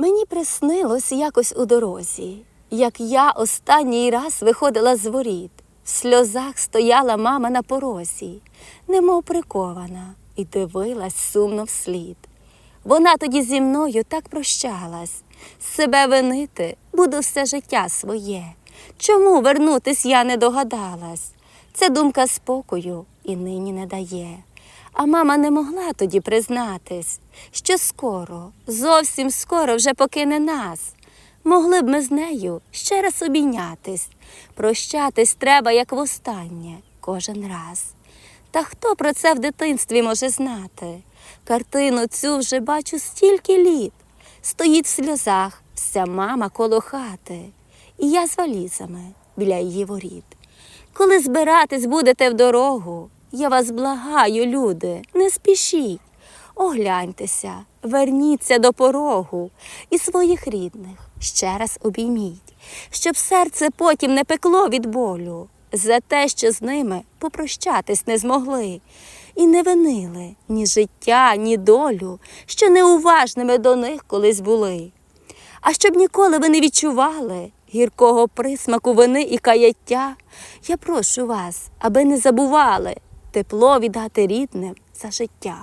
Мені приснилось якось у дорозі, як я останній раз виходила з воріт. В сльозах стояла мама на порозі, немов прикована, і дивилась сумно вслід. Вона тоді зі мною так прощалась, себе винити буду все життя своє. Чому вернутись я не догадалась? Це думка спокою і нині не дає. А мама не могла тоді признатись, що скоро, зовсім скоро вже покине нас. Могли б ми з нею ще раз обійнятись, прощатись треба, як востаннє, кожен раз. Та хто про це в дитинстві може знати? Картину цю вже бачу стільки літ. Стоїть в сльозах вся мама коло хати, і я з валізами біля її воріт. Коли збиратись будете в дорогу, я вас благаю, люди, не спішіть. Огляньтеся, верніться до порогу і своїх рідних ще раз обійміть, щоб серце потім не пекло від болю за те, що з ними попрощатись не змогли, і не винили ні життя, ні долю, що неуважними до них колись були. А щоб ніколи ви не відчували гіркого присмаку вини і каяття, я прошу вас, аби не забували тепло віддати рідним за життя.